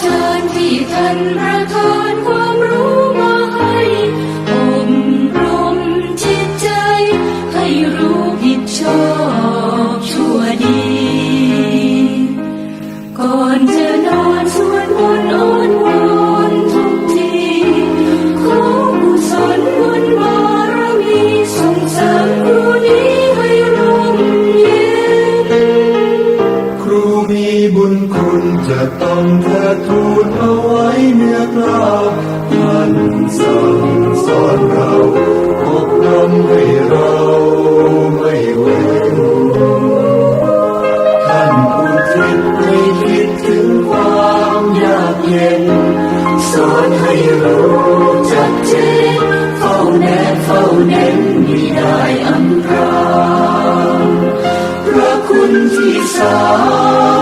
เชิญที่ท่านประทานความรู้ จะต้องเธอทูลเอาไว้เนื้อกล้าท่านสั่งสอนเราอบรมให้เราไม่เว้นท่านผู้คิดไม่คิดถึงความยากเย็น สอนให้รู้จักเจเฝ้าแนบเฝ้าเน้นมีได้อำ ระคุณที่สา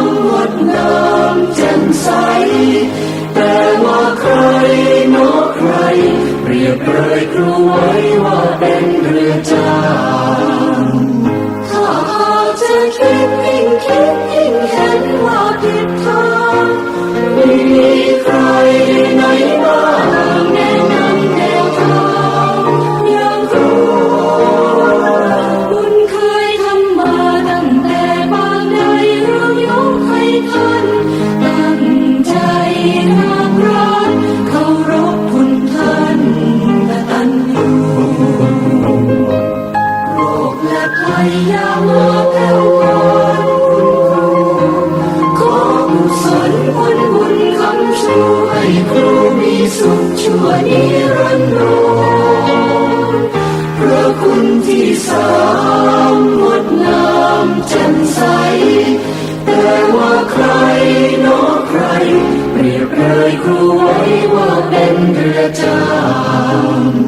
มงดงามแจ่มใส แต่ว่าใครนอกใคร เปรียบเลยครูไว้ว่าเป็นเรือจ้า สุขชั่วนิรันดรพระคุณที่สามงดงามแจ่มใส แต่ว่าใครนอกใคร เปรียบเลยครูไว้ว่าเป็นเรือจาง